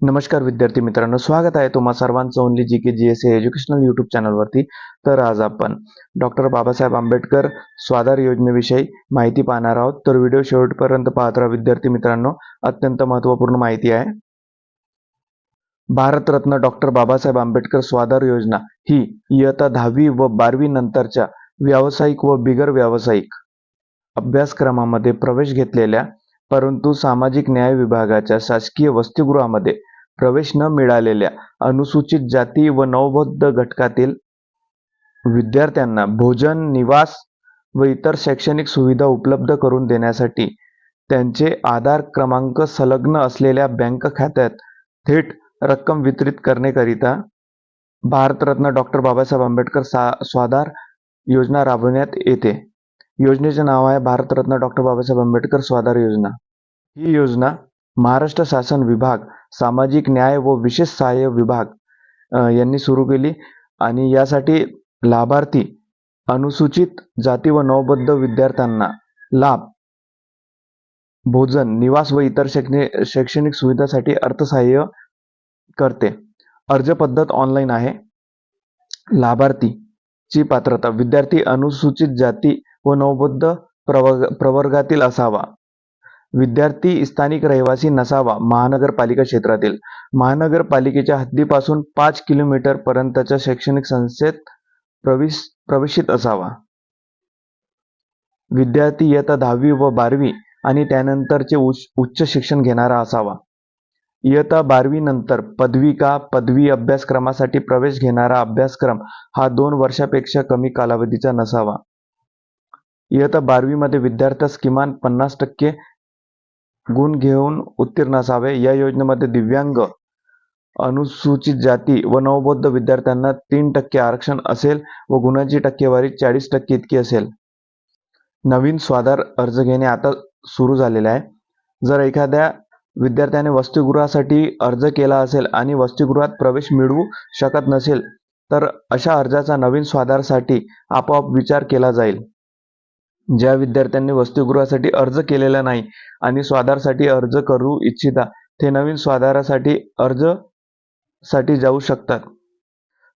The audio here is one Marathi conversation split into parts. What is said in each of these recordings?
नमस्कार विद्यार्थी मित्रांनो स्वागत आहे तुम्हा सर्वांचं only G K G S A educational YouTube चॅनलवरती तर आज आपण डॉक्टर बाबासाहेब आंबेडकर स्वाधार योजनेविषयी माहिती पाहणार आहोत. तर व्हिडिओ शेवटपर्यंत पाहत राहा विद्यार्थी मित्रांनो अत्यंत महत्त्वपूर्ण माहिती आहे. भारतरत्न डॉक्टर बाबासाहेब आंबेडकर स्वाधार योजना ही इयत्ता दहावी व बारावी नंतरच्या व्यावसायिक व बिगर व्यावसायिक अभ्यासक्रमामध्ये प्रवेश घेतलेल्या परंतु सामाजिक न्याय विभागाच्या शासकीय वसतिगृहामध्ये प्रवेश न मिळालेल्या अनुसूचित जाती व नवबौद्ध घटकातील विद्यार्थ्यांना भोजन निवास व इतर शैक्षणिक सुविधा उपलब्ध करून देण्यासाठी त्यांचे आधार क्रमांक संलग्न असलेल्या बँक खात्यात थेट रक्कम वितरित करण्याकरिता भारतरत्न डॉक्टर बाबासाहेब आंबेडकर सा स्वाधार योजना राबवण्यात येते. योजनेचे नाव आहे भारतरत्न डॉक्टर बाबासाहेब आंबेडकर स्वाधार योजना. ही योजना महाराष्ट्र शासन विभाग सामाजिक न्याय व विशेष सहाय्य विभाग यांनी सुरू केली आणि यासाठी लाभार्थी अनुसूचित जाती व नवबद्ध विद्यार्थ्यांना लाभ भोजन निवास व इतर शैक्षणिक शैक्षणिक सुविधासाठी अर्थसहाय्य करते. अर्ज पद्धत ऑनलाईन आहे. लाभार्थी ची पात्रता विद्यार्थी अनुसूचित जाती व नवबद्ध प्रवर्ग प्रवर्गातील असावा. विद्यार्थी स्थानिक रहिवासी नसावा महानगरपालिका क्षेत्रातील. महानगरपालिकेच्या हद्दीपासून पाच किलोमीटर पर्यंतच्या शैक्षणिक संस्थेत प्रवेश प्रवेशित असावा. विद्यार्थी इयत्ता दहावी व बारावी आणि त्यानंतरचे उच्च उच्च शिक्षण घेणारा असावा. इयत्ता बारावी नंतर पदविका पदवी अभ्यासक्रमासाठी प्रवेश घेणारा अभ्यासक्रम हा दोन वर्षापेक्षा कमी कालावधीचा नसावा. इयत्ता बारावीमध्ये विद्यार्थ्यास किमान पन्नास टक्के गुण घेऊन उत्तीर्ण असावे. या योजनेमध्ये दिव्यांग अनुसूचित जाती व नवबौद्ध विद्यार्थ्यांना तीन टक्के आरक्षण असेल व गुणांची टक्केवारी चाळीस टक्के इतकी असेल. नवीन स्वाधार अर्ज घेणे आता सुरू झालेले आहे. जर एखाद्या विद्यार्थ्याने वसतिगृहासाठी अर्ज केला असेल आणि वसतिगृहात प्रवेश मिळवू शकत नसेल तर अशा अर्जाचा नवीन स्वाधारसाठी आपोआप विचार केला जाईल. ज्या विद्यार्थ्यांनी वसतिगृहासाठी अर्ज केलेला नाही आणि स्वाधारसाठी अर्ज करू इच्छिता ते नवीन स्वाधारासाठी अर्जसाठी जाऊ शकतात.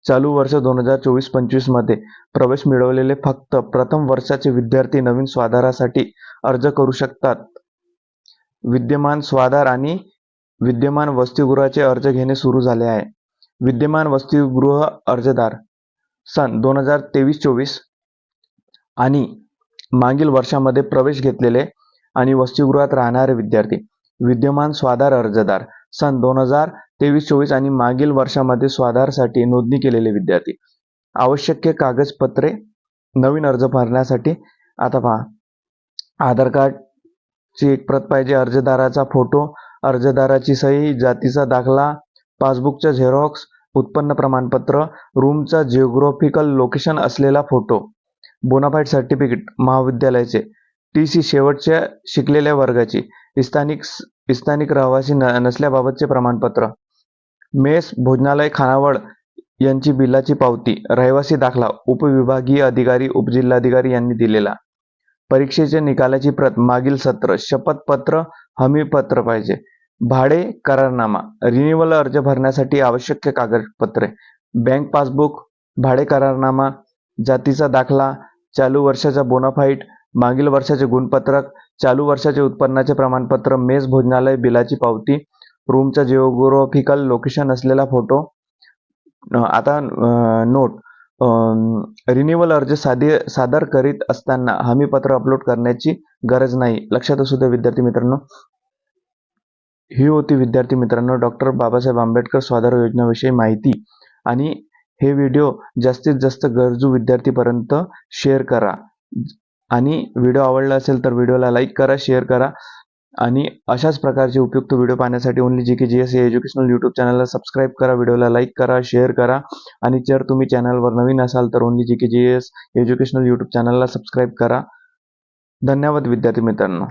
चालू वर्ष दोन हजार चोवीस पंचवीसमध्ये प्रवेश मिळवलेले फक्त प्रथम वर्षाचे विद्यार्थी नवीन स्वाधारासाठी अर्ज करू शकतात. विद्यमान स्वाधार आणि विद्यमान वसतिगृहाचे अर्ज घेणे सुरू झाले आहे. विद्यमान वसतिगृह अर्जदार सन दोन हजार तेवीस चोवीस आणि मागील वर्षामध्ये प्रवेश घेतलेले आणि वसतिगृहात राहणारे विद्यार्थी विद्यमान स्वाधार अर्जदार सन दोन हजार तेवीस चोवीस आणि मागील वर्षामध्ये स्वाधारसाठी नोंदणी केलेले विद्यार्थी. आवश्यक कागदपत्रे नवीन अर्ज भरण्यासाठी आता पहा. आधार कार्डची एक प्रत पाहिजे अर्जदाराचा फोटो अर्जदाराची सही जातीचा दाखला पासबुकचा झेरॉक्स उत्पन्न प्रमाणपत्र रूमचा जिओग्राफिकल लोकेशन असलेला फोटो. बोनाफाईड सर्टिफिकेट महाविद्यालयाचे टी सी शेवटच्या शिकलेल्या वर्गाची स्थानिक स्थानिक रहिवासी न नसल्याबाबतचे प्रमाणपत्र. मेस भोजनालय खानावळ यांची बिलाची पावती रहिवासी दाखला उपविभागीय अधिकारी उपजिल्हाधिकारी यांनी दिलेला. परीक्षेच्या निकालाची प्रत मागील सत्र शपथपत्र हमीपत्र पाहिजे. भाडे करारनामा रिन्युअल अर्ज भरण्यासाठी आवश्यक कागदपत्रे बँक पासबुक भाडे करारनामा जातीचा दाखला चालू वर्षाचा बोनाफाईट मागील वर्षाचे गुणपत्रक चालू वर्षाचे उत्पन्नाचे प्रमाणपत्र मेस भोजनालय बिलाची पावती रूमचा जिओग्राफिकल लोकेशन असलेला फोटो आता नोट रिन्युअल अर्ज सादे सादर करीत असताना हमीपत्र अपलोड करण्याची गरज नाही. लक्षात असू द्या विद्यार्थी मित्रांनो. ही होती विद्यार्थी मित्रांनो डॉक्टर बाबासाहेब आंबेडकर स्वाधार योजनेविषयी माहिती. आणि हे व्हिडिओ जास्तीत जास्त गरजू विद्यार्थीपर्यंत शेअर करा. आणि व्हिडिओ आवडला असेल तर व्हिडिओला लाईक करा शेअर करा. आणि अशाच प्रकारचे उपयुक्त व्हिडिओ पाहण्यासाठी only G K G S educational YouTube चॅनलला सबस्क्राईब करा व्हिडिओला लाईक करा शेअर करा. आणि जर तुम्ही चॅनलवर नवीन असाल तर only G K G S educational YouTube चॅनलला सबस्क्राईब करा. धन्यवाद विद्यार्थी मित्रांनो.